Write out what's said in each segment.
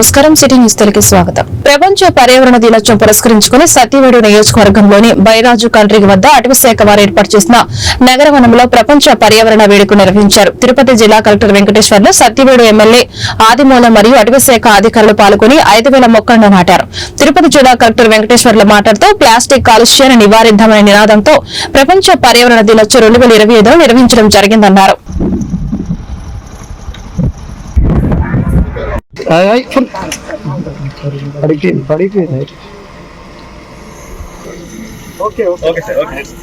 నమస్కారం. City news Telugu స్వాగతం. ప్రపంచ పర్యావరణ దినోత్సవం పురస్కరించుకుని సత్యవేడు నియోజకవర్గంలోని బైరాజు కంట్రీ వద్ద అటవీ శాఖ వారు ఏర్పాటు చేసిన నగరవనంలో ప్రపంచ పర్యావరణ వేడుక నిర్వహించారు. తిరుపతి జిల్లా కలెక్టర్ వెంకటేశ్వర్లు సత్యవేడు ఎమ్మెల్యే ఆదిమూల మరియు అటవీ శాఖ అధికారులు పాల్గొని ఐదు వేల మొక్కలను నాటారు. తిరుపతి జిల్లా కలెక్టర్ వెంకటేశ్వర్లు మాట్లాడుతూ ప్లాస్టిక్ కాలుష్యాన్ని నివారిద్దామనే నినాదంతో ప్రపంచ పర్యావరణ దినోత్సవం రెండు వేల ఇరవై ఐదులో నిర్వహించడం జరిగిందన్నారు. Ay, ay, full. పడికి పడికి okay okay sir okay sir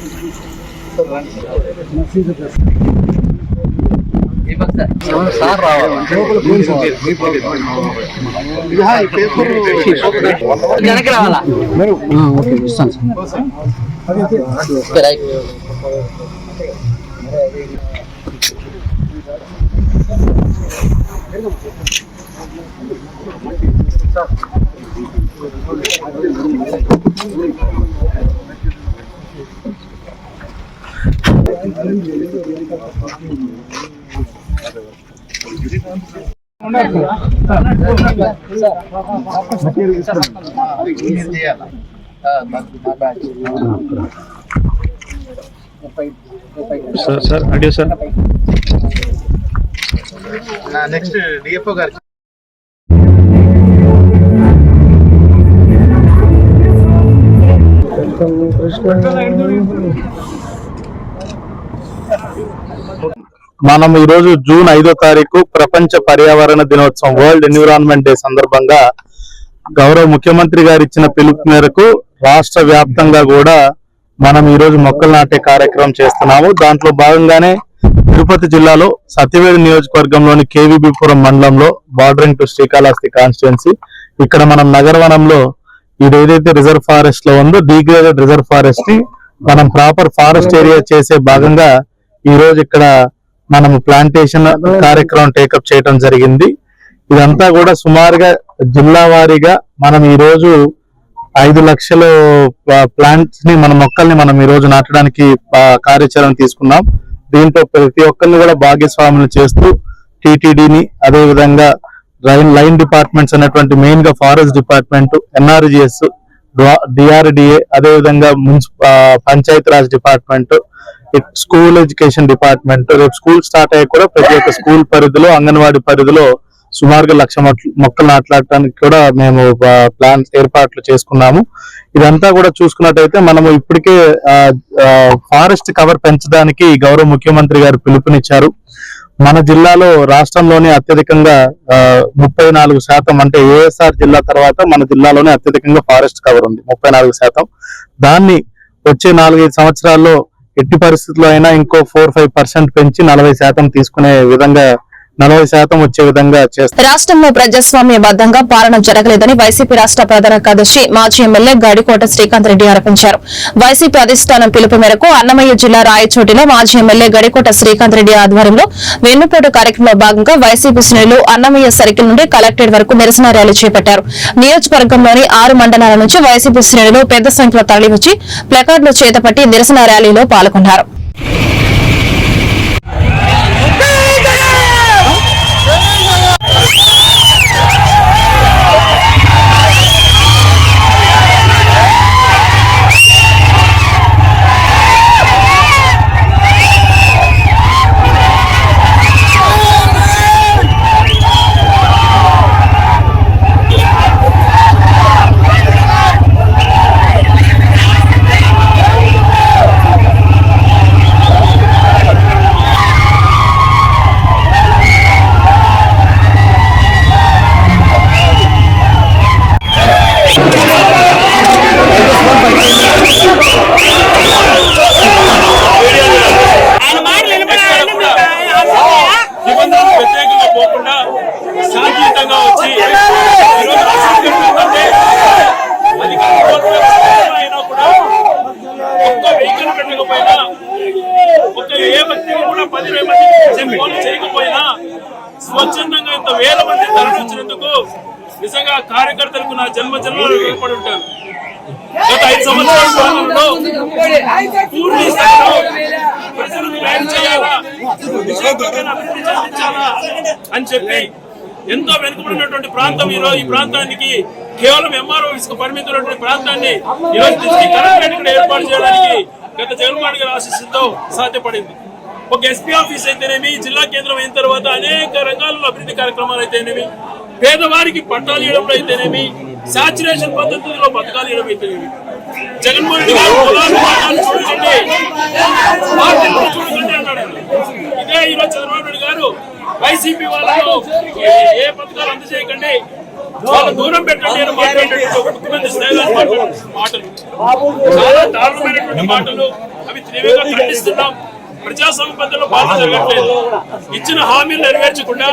వెనక్కి రావాలా ఓకే ఇస్తాను sir sir sir audio sir. Next DFO గారు మనం ఈ రోజు జూన్ ఐదో తారీఖు ప్రపంచ పర్యావరణ దినోత్సవం వరల్డ్ ఎన్విరాన్మెంట్ డే సందర్భంగా గౌరవ ముఖ్యమంత్రి గారు ఇచ్చిన పిలుపు మేరకు రాష్ట్ర వ్యాప్తంగా కూడా మనం ఈరోజు మొక్కలు నాటే కార్యక్రమం చేస్తున్నాము. దాంట్లో భాగంగానే తిరుపతి జిల్లాలో సత్యవేది నియోజకవర్గంలోని కేవీబీపురం మండలంలో బార్డరింగ్ టు శ్రీకాళహస్తి కాన్స్టిట్యున్సీ ఇక్కడ మనం నగరవనంలో ఇది ఏదైతే రిజర్వ్ ఫారెస్ట్లో ఉందో డీగ్రేడెడ్ రిజర్వ్ ఫారెస్ట్ని మనం ప్రాపర్ ఫారెస్ట్ ఏరియా చేసే భాగంగా ఈ రోజు ఇక్కడ మనం ప్లాంటేషన్ కార్యక్రమం టేకప్ చేయడం జరిగింది. ఇదంతా కూడా సుమారుగా జిల్లా వారీగా మనం ఈ రోజు ఐదు లక్షల ప్లాంట్స్ని మన మొక్కల్ని మనం ఈ రోజు నాటడానికి కార్యాచరణ తీసుకున్నాం. దీంట్లో ప్రతి ఒక్కరిని కూడా భాగస్వాములు చేస్తూ టిటిడిని అదే విధంగా లైన్ లైన్ డిపార్ట్మెంట్స్ అనేటువంటి మెయిన్గా ఫారెస్ట్ డిపార్ట్మెంట్ ఎన్ఆర్జిఎస్ డిఆర్డిఏ అదే విధంగా మున్సి Raj department school education department రేపు స్కూల్ స్టార్ట్ అయ్యి కూడా ప్రతి ఒక్క స్కూల్ పరిధిలో అంగన్వాడీ పరిధిలో సుమారుగా లక్ష మొక్కలు నాటడానికి కూడా మేము ప్లాన్ ఏర్పాట్లు చేసుకున్నాము. ఇదంతా కూడా చూసుకున్నట్టయితే మనము ఇప్పటికే ఫారెస్ట్ కవర్ పెంచడానికి గౌరవ ముఖ్యమంత్రి గారు పిలుపునిచ్చారు. మన జిల్లాలో రాష్ట్రంలోనే అత్యధికంగా ముప్పై నాలుగు శాతం అంటే ఏఎస్ఆర్ జిల్లా తర్వాత మన జిల్లాలోనే అత్యధికంగా ఫారెస్ట్ కవర్ ఉంది ముప్పై నాలుగు శాతం. దాన్ని వచ్చే నాలుగైదు సంవత్సరాల్లో ఎట్టి పరిస్థితుల్లో అయినా ఇంకో ఫోర్ ఫైవ్ పర్సెంట్ పెంచి నలభై శాతం తీసుకునే విధంగా నలభై శాతం వచ్చే విధంగా రాష్ట్రంలో ప్రజాస్వామ్యబద్దంగా పాలన జరగలేదని వైసీపీ రాష్ట్ర ప్రధాన కార్యదర్శి మాజీ ఎమ్మెల్యే గడికోట శ్రీకాంత్ రెడ్డి ఆరోపించారు. వైసీపీ అధిష్టానం పిలుపు మేరకు అన్నమయ్య జిల్లా రాయచోటిలో మాజీ ఎమ్మెల్యే గడికోట శ్రీకాంత్ రెడ్డి ఆధ్వర్యంలో వెన్నుపోటు కార్యక్రమంలో భాగంగా వైసీపీ శ్రేణులు అన్నమయ్య సర్కిల్ నుండి కలెక్టరేట్ వరకు నిరసన ర్యాలీ చేపట్టారు. నియోజకవర్గంలోని ఆరు మండలాల నుంచి వైసీపీ శ్రేణులు పెద్ద సంఖ్యలో తరలివచ్చి ప్లకార్డులు చేతపట్టి నిరసన ర్యాలీలో పాల్గొన్నారు. కార్యకర్తలకు నా జన్మ జన్మలు ఏర్పడి ఉంటాను. గత ఐదు సంవత్సరాల పాలనలో పూర్తి స్థాయిలో ప్రజలకు న్యాయం చేయాలా? విజయవంతమైన అభివృద్ధి చెందించాలా అని చెప్పి ఎంతో వెనుకబడినటువంటి ప్రాంతం ఈరోజు ఈ ప్రాంతానికి కేవలం ఎంఆర్ఓ ఇసుక పరిమితమైనటువంటి ప్రాంతాన్ని ఈరోజు డిస్ట్రిక్ట్ కలెక్టరేట్ ఇక్కడ ఏర్పాటు చేయడానికి గత జగన్మోహన్ గారి ఆశీస్సుతో సాధ్యపడింది. ఒక ఎస్పీ ఆఫీస్ అయితేనేమి జిల్లా కేంద్రం అయిన తర్వాత అనేక రంగాల్లో అభివృద్ధి కార్యక్రమాలు అయితేనేమి పేదవారికి పట్టాలు ఇవ్వడం అయితేనేమి? సాచురేషన్ పద్ధతిలో పథకాలు ఇవ్వడం అయితేనేమి? జగన్మోహన్ రెడ్డి గారు కులాలు మతాలు చూడకండి. చూడకండి అన్నాడు ఇదే ఈరోజు చంద్రబాబు నాయుడు గారు వైసీపీ వాళ్ళలో ఏ- పథకాలు అందజేయకండి? వాళ్ళ దూరం పెట్టండి అని మాట్లాడేటువంటి స్థాయిలో మాటలు. చాలా దారుణమైనటువంటి మాటలు. అవి తీవ్రంగా ఖండిస్తున్నాం. ప్రజాస్వామ్య పద్ధతిలో పాలన జరగట్లేదు. ఇచ్చిన హామీలు నెరవేర్చకుండా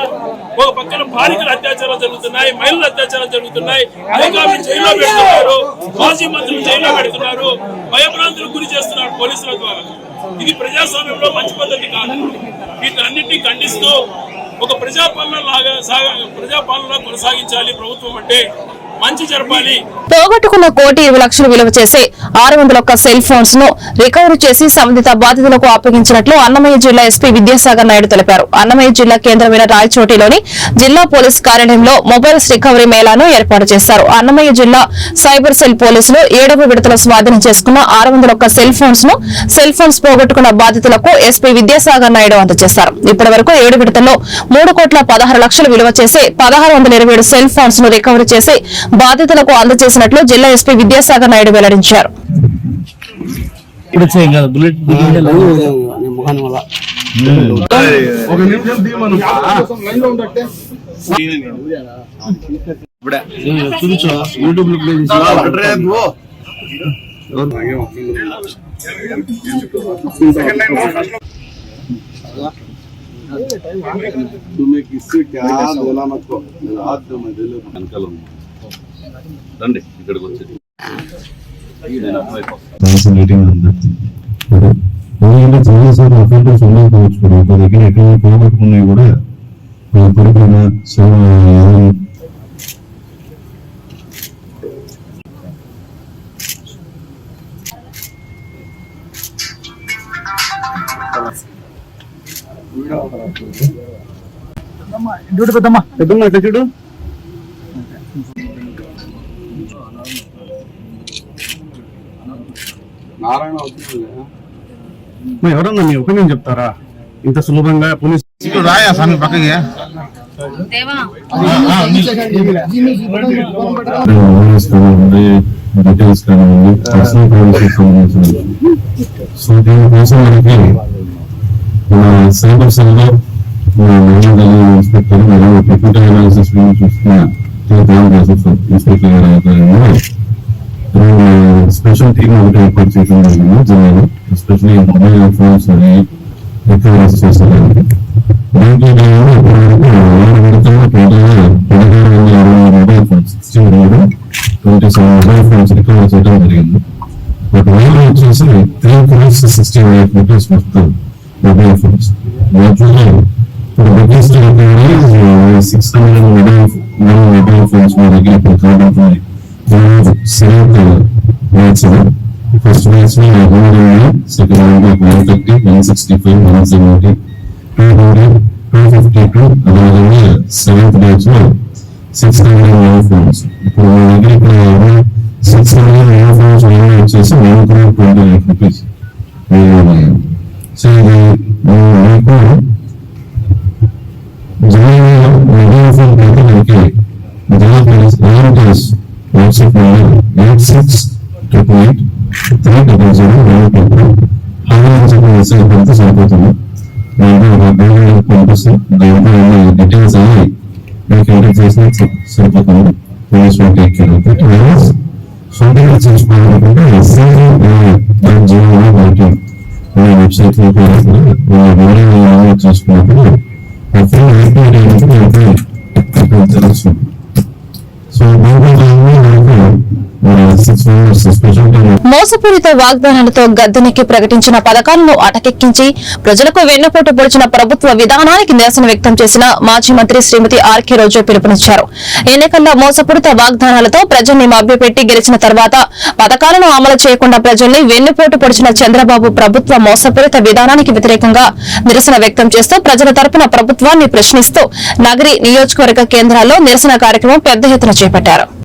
ఒక పక్కన బాలికల అత్యాచారాలు జరుగుతున్నాయి మహిళల అత్యాచారాలు జరుగుతున్నాయి అధికారులు జైల్లో పెడుతున్నారు మాజీ మంత్రులు జైల్లో పెడుతున్నారు భయభ్రాంతులకు గురి చేస్తున్నారు పోలీసుల ద్వారా. ఇది ప్రజాస్వామ్యంలో మంచి పద్ధతి కాదు. వీటన్నిటిని ఖండిస్తూ ఒక ప్రజాపాలన లాగా సాగ ప్రజాపాలన కొనసాగించాలి ప్రభుత్వం అంటే మంచి జరపాలి. పోగొట్టుకున్న కోటి ఇరవై లక్షలు విలువ చేసే ఆరు వందల ఒక్క సెల్ ఫోన్స్ను రికవరీ చేసి సంబంధిత బాధితులకు అప్పగించినట్లు అన్నమయ్య జిల్లా ఎస్పీ విద్యాసాగర్ నాయుడు తెలిపారు. అన్నమయ్య జిల్లా కేంద్రమైన రాయచోటిలోని జిల్లా పోలీస్ కార్యాలయంలో మొబైల్స్ రికవరీ మేళాను ఏర్పాటు చేశారు. అన్నమయ్య జిల్లా సైబర్ సెల్ పోలీసులు ఏడవ విడతలో స్వాధీనం చేసుకున్న ఆరు వందల ఒక్క సెల్ ఫోన్స్ను సెల్ ఫోన్స్ పోగొట్టుకున్న బాధితులకు ఎస్పీ విద్యాసాగర్ నాయుడు అందజేశారు. ఇప్పటి వరకు ఏడు విడతల్లో మూడు కోట్ల పదహారు లక్షలు విలువ చేసే పదహారు వందల ఇరవై ఏడు సెల్ ఫోన్స్ను రికవరీ చేసి బాధితులకు అందజేసినట్లు జిల్లా ఎస్పీ విద్యాసాగర్ నాయుడు వెల్లడించారు तुम्हें किससे क्या बोला मत को हाथ दो मैं दिल వెనకాల రండి ఇక్కడికి వచ్చి నేను అమ్మాయి ఫ్యాసిలిటీని అందరికీ ఎందుకంటే కూడా ఒక దగ్గర పోగొట్టుకున్నాయి కూడా పడిపోయిన నారాయణ వచ్చింది ఎవరన్నా మీ ఒపీనియన్ చెప్తారా? ఇంత సులభంగా పోలీస్ రాయా స్వామి పక్కకి? డీటెయిల్స్ కానివ్వండి పర్సనల్ ప్రైవసీ సంబంధించిన సో దీనికోసం మనకి మన సైబర్ సెల్లో ఇన్స్పెక్టర్ మరియు టెక్నికల్ అనాలిసిస్ చూస్తున్న ఇన్స్పెక్టర్ గారి ఆధ్వర్యంలో స్పెషల్ టీమ్ ఒకటి ఏర్పాటు చేయడం జరిగింది జిల్లాలో ఎస్పెషల్లీ మొబైల్ ఫోన్స్ అని రికవరీస్ చేసేదానికి దీంట్లో నేను ఇప్పటివరకు ఆరు విడతల్లో టోటల్గా పదిహేడు వందల అరవై మొబైల్ ఫోన్స్ సిక్స్టీన్ రెండు twenty seven mobile phones recover చేయడం జరిగింది బట్ వాళ్ళు వచ్చేసి three crores sixty eight rupees మొత్తం మొబైల్ ఫోన్స్ వాటిలో ఇప్పుడు biggest six hundred mobile mobile phones మా దగ్గర ఇప్పుడు కాబట్టి సెవెంత్ మ్యాచ్ ఫస్ట్ మ్యాచ్లో hundred second round one thirty one sixty five one seventy two hundred two fifty two అదేవిధంగా seventh మ్యాచ్లో సిక్స్ హండ్రెడ్ నైన్ ఫోన్స్ ఇప్పుడు మా దగ్గర ఇక్కడ సిక్స్ హండ్రెడ్ నైన్ ఫోన్స్ వచ్చేసి one crore twenty eight rupees so ఇది మీకు six triple eight three double zero nine triple online చెప్పి మెసేజ్ పెడితే సరిపోతుంది దాంట్లో ఒక డౌన్లోడ్ పంపిస్తాం దాంట్లో ఉన్న డీటెయిల్స్ అన్ని మీకు ఎంటర్ చేసినా సరిపోతుంది పోలీస్ వాళ్ళు టేక్ కేర్ అవుతుంది వెరస్ సొంతంగా చేసుకోవాలనుకుంటే SI dot zero dot in అనే వెబ్సైట్లో కూడా వివరాలు చేసుకున్నప్పుడు ఆ ఫోన్ యాక్టివేట్ అయినప్పుడు తెలుస్తుంది మోసపూరిత వాగ్దానాలతో గద్దెనెక్కి ప్రకటించిన పథకాలను అటకెక్కించి ప్రజలకు వెన్నుపోటు పొడిచిన ప్రభుత్వ విధానానికి నిరసన వ్యక్తం చేసిన మాజీ మంత్రి శ్రీమతి ఆర్కే రోజు పిలుపునిచ్చారు. ఎన్నికల్లో మోసపూరిత వాగ్దానాలతో ప్రజల్ని మభ్యపెట్టి గెలిచిన తర్వాత పథకాలను అమలు చేయకుండా ప్రజల్ని వెన్నుపోటు పొడిచిన చంద్రబాబు ప్రభుత్వ మోసపూరిత విధానానికి వ్యతిరేకంగా నిరసన వ్యక్తం చేస్తూ ప్రజల తరపున ప్రభుత్వాన్ని ప్రశ్నిస్తూ నగరి నియోజకవర్గ కేంద్రాల్లో నిరసన కార్యక్రమం పెద్ద ఎత్తున చేపట్టారు.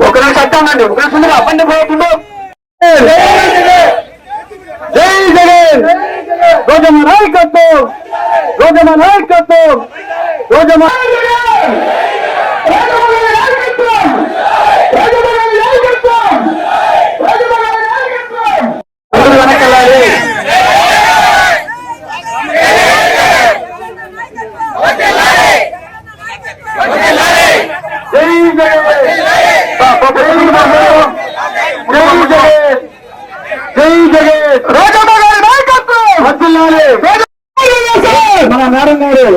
ఒక నిమిషం అట్టండి ఒక నిమిషం అప్పండి పోతుందో జై జగన్ రోజమ్మ నాయకత్వం రోజమ్మ నాయకత్వం రోజమ్మ వెనకెళ్ళాలి జై జగన్ జై జగన్ రాజమ్మ గారి నాయకత్వం వర్ధిల్లాలి. మన మేడం గారు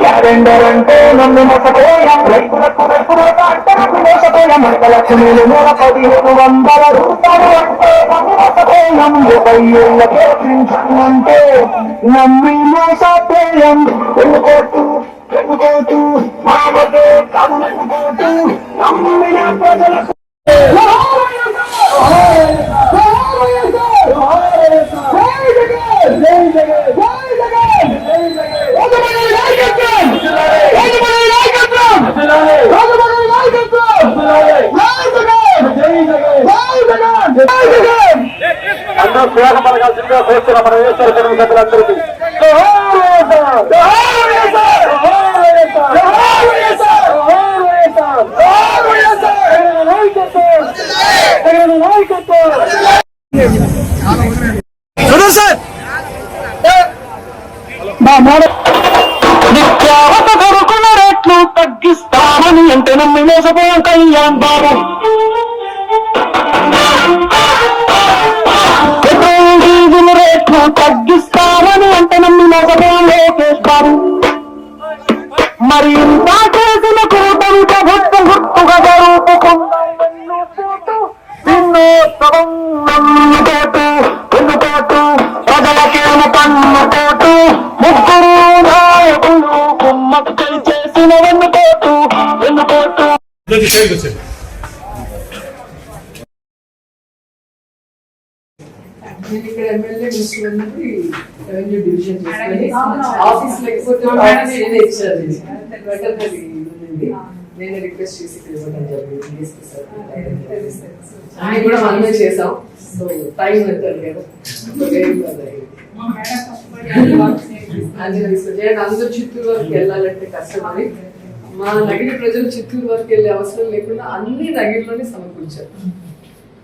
క్యాలెండర్ అంటే నన్ను రైతులకు రైతులకు అంతరకు మోసపోయాం మనక లక్ష్మీలు మూల పదిహేను వందల రూపాయలు అంటే నన్ను మోసపోయాం ముప్పై ఏళ్ళకే పింఛన్ అంటే నమ్మి మోసపోయాం ఎన్నుకోటు ఎన్నుకోటు మామతో కమ్ముకోటు నమ్మిన ప్రజలకు అందరూ శ్రేణ పలకాల్సిందిగా కోరుతున్న మన వేశ్వర కుటుంబ సభ్యులందరికీ మా అంటే నమ్మి మోసపోయాం కళ్యాణ్ బాబు. పెట్రోల్ డీజిల్ రేట్లు తగ్గిస్తామని అంటే నమ్మి మోసపోయాం లోకేష్ బాబు. మరి ఇంత చేసిన కూటమి ప్రభుత్వం గుర్తుగా జరుపుకున్న ముగ్గురు నాయకులు కుమ్మక్కలు చేసిన వెన్నుకోటు నేను ఇక్కడ ఎమ్మెల్యే మినిస్టర్ ఉన్నది రెవెన్యూ డివిజన్ చేసుకొని ఆఫీస్ లేకపోతే ఏదో ఇచ్చారు. నేను రిక్వెస్ట్ చేసి ఇక్కడ ఇవ్వడం జరిగింది. అన్ని కూడా మనమే చేసాం సో టైం పెట్టారు కదా అందరూ చిత్తూరు వరకు వెళ్ళాలంటే కష్టం అని మా నగిరి ప్రజలు చిత్తూరు వరకు వెళ్ళే అవసరం లేకుండా అన్ని నగిరిలోనే సమకూర్చారు.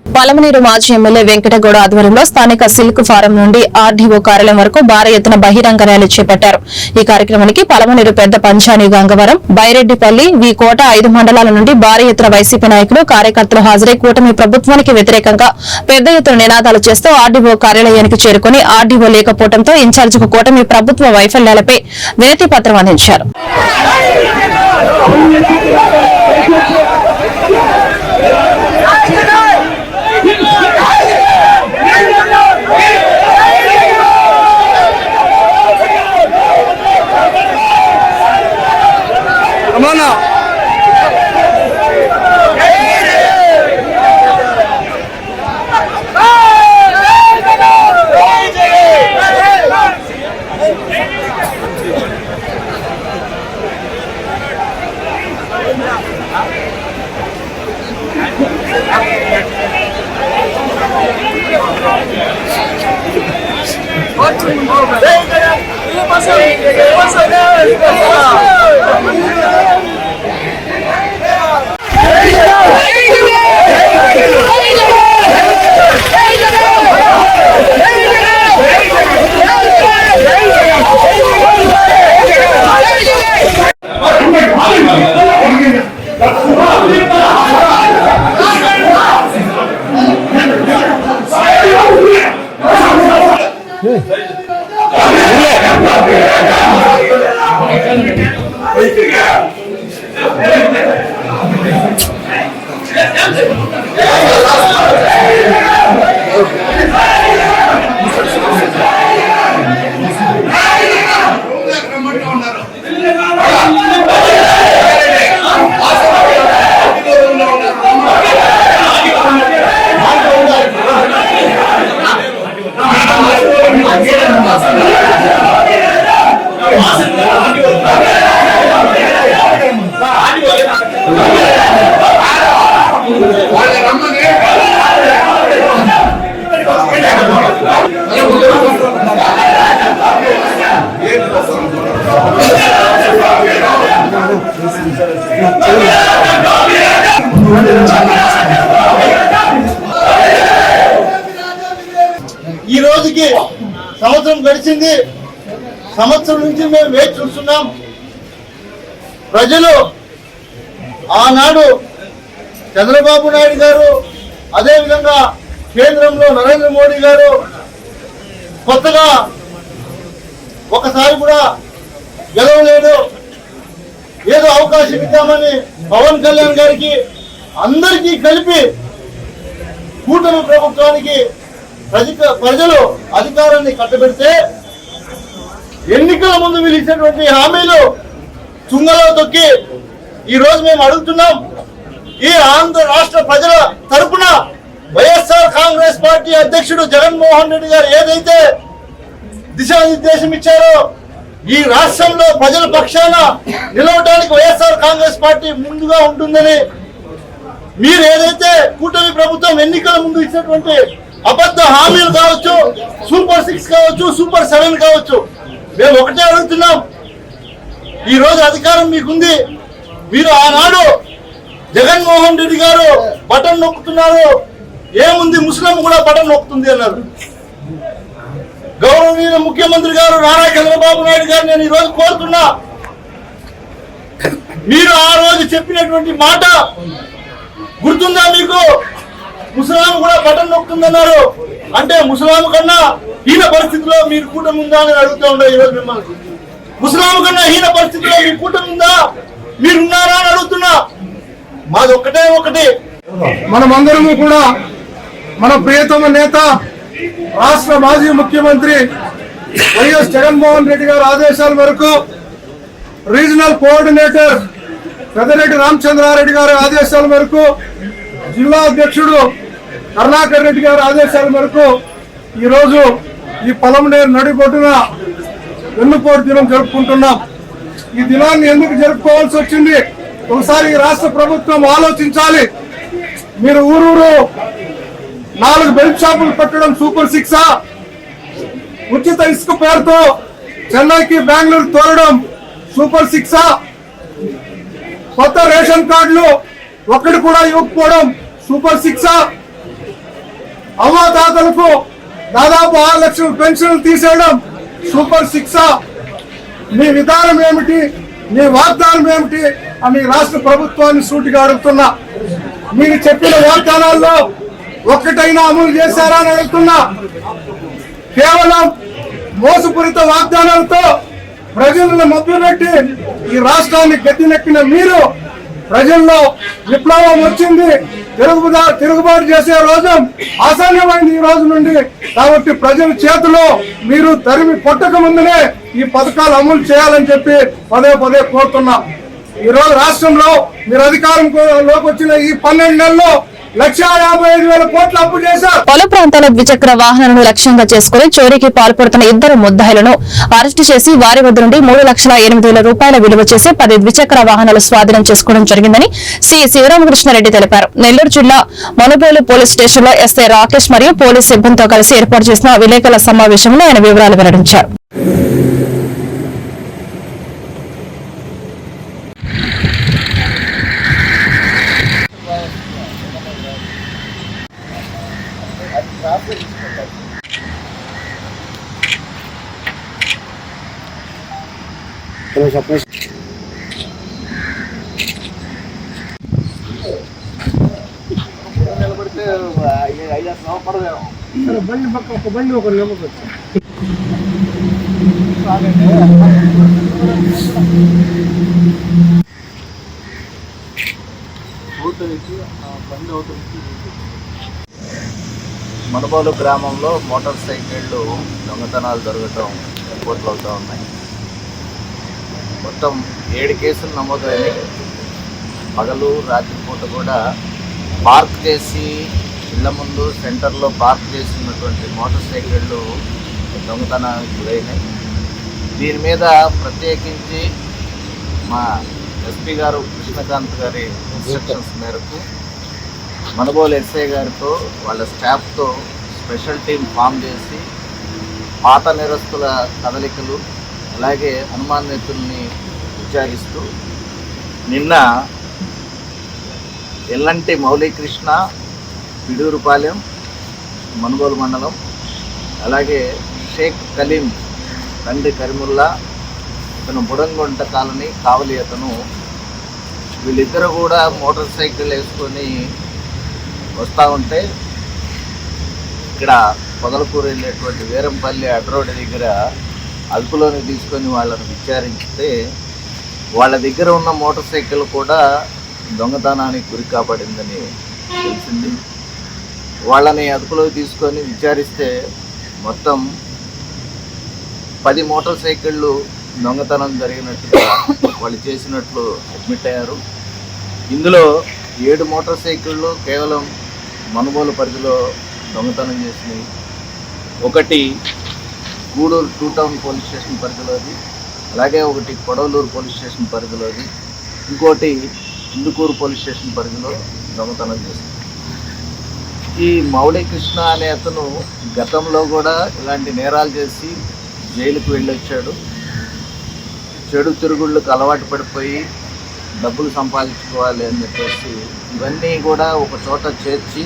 పలమనేరు మాజీ ఎమ్మెల్యే వెంకటగౌడ ఆధ్వర్యంలో స్థానిక సిల్క్ ఫారం నుండి ఆర్డీఓ కార్యాలయం వరకు భారీ ఎత్తున బహిరంగ ర్యాలీ చేపట్టారు. ఈ కార్యక్రమానికి పలమనేరు పెద్ద పంచాని గంగవరం బైరెడ్డిపల్లి వి కోట ఐదు మండలాల నుండి భారీ ఎత్తున వైసీపీ నాయకులు కార్యకర్తలు హాజరై కూటమి ప్రభుత్వానికి వ్యతిరేకంగా పెద్ద ఎత్తున నినాదాలు చేస్తూ ఆర్డీఓ కార్యాలయానికి చేరుకుని ఆర్డీఓ లేకపోవడంతో ఇన్ఛార్జికు కూటమి ప్రభుత్వ వైఫల్యాలపై వినతి పత్రం అందించారు. Grazie. ఈ సంవత్సరం సంవత్సరం నుంచి మేము వేచి చూస్తున్నాం. ప్రజలు ఆనాడు చంద్రబాబు నాయుడు గారు అదేవిధంగా కేంద్రంలో నరేంద్ర మోడీ గారు కొత్తగా ఒకసారి కూడా గెలవలేదు. ఏదో అవకాశం ఇద్దామని పవన్ కళ్యాణ్ గారికి అందరికీ కలిపి కూటమి ప్రభుత్వానికి ప్రజ- ప్రజలు అధికారాన్ని కట్టబెడితే ఎన్నికల ముందు వీళ్ళు ఇచ్చినటువంటి హామీలు తుంగలో తొక్కి ఈ రోజు మేము అడుగుతున్నాం. ఈ ఆంధ్ర రాష్ట్ర ప్రజల తరపున వైఎస్ఆర్ కాంగ్రెస్ పార్టీ అధ్యక్షుడు జగన్మోహన్ రెడ్డి గారు ఏదైతే దిశానిర్దేశం ఇచ్చారో ఈ రాష్ట్రంలో ప్రజల పక్షాన నిలవడానికి వైఎస్ఆర్ కాంగ్రెస్ పార్టీ ముందుగా ఉంటుందని మీరు ఏదైతే కూటమి ప్రభుత్వం ఎన్నికల ముందు ఇచ్చినటువంటి అబద్ధ హామీలు కావచ్చు సూపర్ సిక్స్ కావచ్చు సూపర్ సెవెన్ కావచ్చు మేము ఒకటే అడుగుతున్నాం. ఈ రోజు అధికారం మీకుంది. మీరు ఆనాడు జగన్మోహన్ రెడ్డి గారు బటన్ నొక్కుతున్నారు. ఏముంది ముస్లిం కూడా బటన్ నొక్కుతుంది అన్నారు. గౌరవనీయ ముఖ్యమంత్రి గారు నారా చంద్రబాబు నాయుడు గారు నేను ఈ రోజు కోరుతున్నా. మీరు ఆ రోజు చెప్పినటువంటి మాట గుర్తుందా మీకు? ముసలాం కూడా బటన్ నొక్కుతుందన్నారు. అంటే ముసలాం కన్నా హీన పరిస్థితిలో మీరు కూటమి ఉందా అని అడుగుతూ ఉండే ఈరోజు మిమ్మల్ని. ముస్లాం కన్నా హీన పరిస్థితిలో మీ కూటమి ఉందా? మీరున్నారా అని అడుగుతున్నా. మాది ఒక్కటే ఒకటి. మనమందరము కూడా మన ప్రియతమ నేత రాష్ట్ర మాజీ ముఖ్యమంత్రి వైఎస్ జగన్మోహన్ రెడ్డి గారి ఆదేశాల మేరకు రీజనల్ కోఆర్డినేటర్ పెద్దరెడ్డి రామచంద్రారెడ్డి గారి ఆదేశాల మేరకు జిల్లా అధ్యక్షుడు కరుణాకర్ రెడ్డి గారి ఆదేశాల మేరకు ఈరోజు ఈ పొలంనేరు నడిబొడ్డున వెన్నుపోటు దినం జరుపుకుంటున్నాం. ఈ దినాన్ని ఎందుకు జరుపుకోవాల్సి వచ్చింది? ఒకసారి రాష్ట్ర ప్రభుత్వం ఆలోచించాలి. మీరు ఊరూరు నాలుగు బెల్ట్ షాపులు పెట్టడం సూపర్ సిక్సా ఉచిత ఇసుక పేరుతో చెన్నైకి బెంగళూరు తోలడం సూపర్ సిక్సా కొత్త రేషన్ కార్డులు ఒక్కటి కూడా ఇవ్వకపోవడం సూపర్ సిక్సా అవ్వాతాతలకు దాదాపు ఆరు లక్షల పెన్షన్లు తీసేయడం సూపర్ సిక్సా మీ విధానం ఏమిటి? మీ వాగ్దానం ఏమిటి? అని రాష్ట్ర ప్రభుత్వాన్ని సూటిగా అడుగుతున్నా. మీరు చెప్పిన వాగ్దానాల్లో ఒక్కటైనా అమలు చేశారా అని అడుగుతున్నా. కేవలం మోసపూరిత వాగ్దానాలతో ప్రజలను మభ్యపెట్టి ఈ రాష్ట్రాన్ని గద్దెనెక్కిన మీరు ప్రజల్లో విప్లవం వచ్చింది. తిరుగుబా తిరుగుబాటు చేసే రోజు అసహ్యమైంది ఈ రోజు నుండి. కాబట్టి ప్రజల చేతిలో మీరు తరిమి కొట్టక ముందునే ఈ పథకాలు అమలు చేయాలని చెప్పి పదే పదే కోరుతున్నాం. ఈ రోజు రాష్ట్రంలో మీరు అధికారంలోకి వచ్చిన ఈ పన్నెండు నెలల్లో పలు ప్రాంతాల ద్విచక్ర వాహనాలను లక్ష్యంగా చేసుకుని చోరీకి పాల్పడుతున్న ఇద్దరు ముద్దాయిలను అరెస్టు చేసి వారి వద్ద నుండి మూడు లక్షల ఎనిమిది వేల రూపాయల విలువ చేసి పది ద్విచక్ర వాహనాలు స్వాధీనం చేసుకోవడం జరిగిందని సి. శివరామకృష్ణారెడ్డి తెలిపారు. నెల్లూరు జిల్లా మనుబోలు పోలీస్ స్టేషన్లో ఎస్ఐ రాకేష్ మరియు పోలీస్ సిబ్బందితో కలిసి ఏర్పాటు చేసిన విలేకరుల సమావేశంలో ఆయన వివరాలు వెల్లడించారు. బండి పక్క ఒక బండి ఒక నిలబడచ్చు మనుబోలు గ్రామంలో మోటార్ సైకిళ్ళు దొంగతనాలు దొరకటం రిపోర్ట్లు అవుతూ ఉన్నాయి. మొత్తం ఏడు కేసులు నమోదైనాయి పగలు రాత్రిపూట కూడా పార్క్ చేసి ఇళ్ళ ముందు సెంటర్లో పార్క్ చేసినటువంటి మోటార్ సైకిళ్ళు దొంగతనానికి గురైనాయి. దీని మీద ప్రత్యేకించి మా ఎస్పీ గారు కృష్ణకాంత్ గారి ఇన్స్ట్రక్షన్స్ మేరకు మనబోలు ఎస్ఐ గారితో వాళ్ళ స్టాఫ్తో స్పెషల్ టీం ఫామ్ చేసి పాత నిరస్తుల కదలికలు అలాగే అనుమానితుల్ని విచారిస్తూ నిన్న ఎల్లంటి మౌళీకృష్ణ పిడూరుపాలెం మనుగోలు మండలం అలాగే షేక్ కలీం తండ్రి కరిముల్లా ఇతను బుడంగొంట కాలనీ కావలి అతను వీళ్ళిద్దరు కూడా మోటార్ సైకిల్ వేసుకొని వస్తూ ఉంటే ఇక్కడ పొదలకూరు వెళ్ళేటువంటి వీరంపల్లి అడ్రోడ్ దగ్గర అదుపులోకి తీసుకొని వాళ్ళని విచారిస్తే వాళ్ళ దగ్గర ఉన్న మోటార్ సైకిల్ కూడా దొంగతనానికి గురి కాబడిందని తెలిసింది. వాళ్ళని అదుపులోకి తీసుకొని విచారిస్తే మొత్తం పది మోటార్ సైకిళ్ళు దొంగతనం జరిగినట్టుగా వాళ్ళు చేసినట్లు అడ్మిట్ అయ్యారు. ఇందులో ఏడు మోటార్ సైకిళ్ళు కేవలం మనుగోలు పరిధిలో దొంగతనం చేసినాయి ఒకటి Gudur two town police station పరిధిలోది అలాగే ఒకటి కొడవలూరు పోలీస్ స్టేషన్ పరిధిలోది ఇంకోటి ఇందుకూరు పోలీస్ స్టేషన్ పరిధిలో దొంగతనం చేసింది ఈ మౌళి కృష్ణ అనే అతను గతంలో కూడా ఇలాంటి నేరాలు చేసి జైలుకు వెళ్ళొచ్చాడు. చెడు తిరుగుళ్ళకు అలవాటు పడిపోయి డబ్బులు సంపాదించుకోవాలి అని చెప్పేసి ఇవన్నీ కూడా ఒక చోట చేర్చి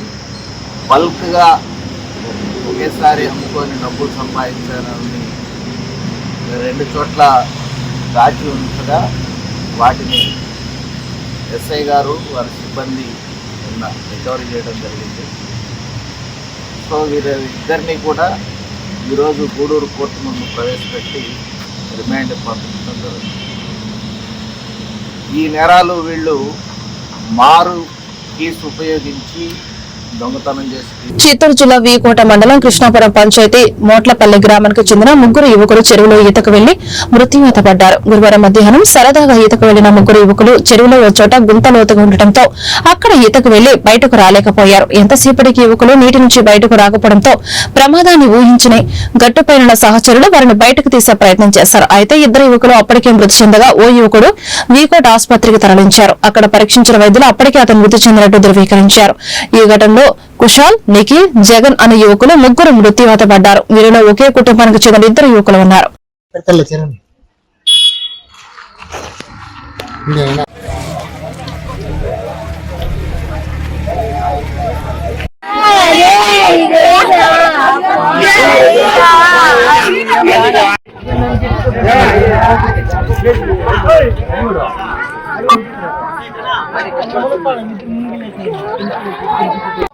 బల్క్గా ఒకేసారి అమ్ముకొని డబ్బులు సంపాదించాలని రెండు చోట్ల దాచి ఉంచగా వాటిని ఎస్ఐ గారు వారి సిబ్బంది నిన్న రికవరీ చేయడం జరిగింది. సో వీరి ఇద్దరినీ కూడా ఈరోజు గూడూరు కోర్టు ముందు ప్రవేశపెట్టి రిమాండ్ పంపించడం జరుగుతుంది. ఈ నేరాలు వీళ్ళు మారు కేసు ఉపయోగించి చిత్తూరు జిల్లా వీకోట మండలం కృష్ణాపురం పంచాయతీ మోట్లపల్లి గ్రామానికి చెందిన ముగ్గురు యువకులు చెరువులో ఈతకు వెళ్ళి మృత్యువాత పడ్డారు. గురువారం మధ్యాహ్నం సరదాగా ఈతకు వెళ్ళిన ముగ్గురు యువకులు చెరువులో ఓ చోట గుంత లోతుగా ఉండటంతో అక్కడ ఈతకు వెళ్ళి బయటకు రాలేకపోయారు. ఎంతసేపటికి యువకులు నీటి నుంచి బయటకు రాకపోవడంతో ప్రమాదాన్ని ఊహించిన గట్టుపైన సహచరులు వారిని బయటకు తీసే ప్రయత్నం చేశారు. అయితే ఇద్దరు యువకులు అప్పటికే మృతి చెందగా ఓ యువకుడు వీకోట ఆసుపత్రికి తరలించారు. అక్కడ పరీక్షించిన వైద్యులు అప్పటికే అతను మృతి చెందినట్టు ధృవీకరించారు. ఈ ఘటనలో ఘటనలో కుశాల్ నిఖిల్ జగన్ అనే యువకులు ముగ్గురు మృత్యువాత పడ్డారు. వీరిలో ఒకే కుటుంబానికి చెందిన ఇద్దరు యువకులు ఉన్నారు.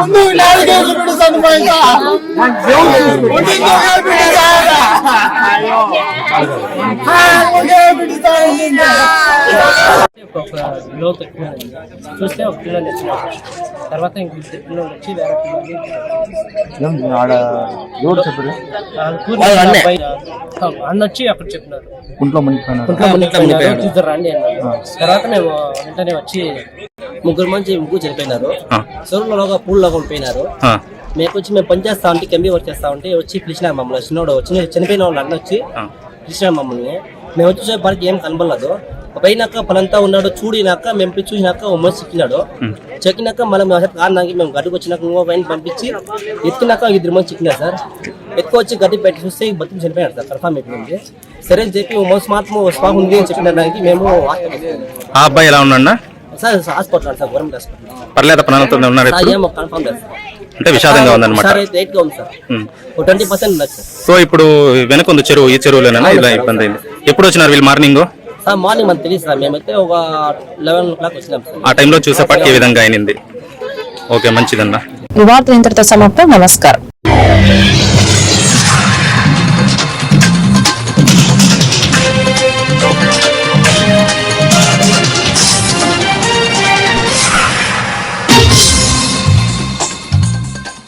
ముందు నాలుగేళ్ళు పిడుస్తాను మా ఇంకొక ఒక లోతు. చూస్తే ఒక పిల్లలు వచ్చినారు తర్వాత ఇంక ఇద్దరు పిల్లలు వచ్చి వేరే పిల్లలు అన్న వచ్చి అక్కడ చెప్పినారు కుంట్లో మునిగిపోయినారు ఇద్దరు రండి అన్నారు తర్వాత మేము వెంటనే వచ్చి ముగ్గురు మంచి ముగ్గురు చనిపోయినారు చెరువులోగా పూల్లో పోయినారు మేము వచ్చి మేము పని చేస్తా ఉంటే కెంబీ వర్క్ చేస్తా ఉంటే వచ్చి పిలిచినారు మమ్మల్ని. చిన్నోడు వచ్చి చనిపోయిన వాళ్ళు అన్న వచ్చి పిలిచినారు మమ్మల్ని. మేము వచ్చి చూసేపాటికి ఏం కనబడలేదు. పోయినాక పనంతా ఉన్నాడు చూడినాక మేము చూసినాక మనిషి చిక్కినాడు చెక్కినాక మనం కారణానికి మేము గడ్డికి వచ్చినాక ఇంకో పైన పంపించి ఎత్తినాక ఇద్దరు మంది చిక్కినారు సార్. ఎత్తుకొచ్చి గడ్డి పెట్టి చూస్తే బతుకు చనిపోయాడు సార్ కన్ఫామ్ అయిపోయింది. సరే అని చెప్పి మనిషి మాత్రం స్పాక్ ఉంది అని చెప్పిన దానికి మేము ఆ అబ్బాయి ఎలా ఉన్నాడా sir hospital sir government hospital. పర్లేదు ప్రాణంతో ఉన్నాడు సార్ ఏమో కన్ఫామ్ లేదు అంటే విషాదంగా ఉందన్నమాట. సార్ అయితే ఎయిట్గా ఉంది సార్. ఒక ట్వంటీ పర్సెంట్ సో ఇప్పుడు వెనక ఉంది చెరువు ఈ చెరువులోనే ఇలా ఇబ్బంది అయింది. ఎప్పుడు వచ్చినారు వీళ్ళు మార్నింగ్? సార్ మార్నింగ్ మనకు తెలియదు సార్. మేమైతే ఒక లెవెన్ ఓ క్లాక్ వచ్చినాం సార్. ఆ టైంలో చూసేపాటికి ఏ విధంగా అయింది ఓకే మంచిదన్నా. ఈ వార్త ఇంతటితో సమాప్తం. నమస్కారం.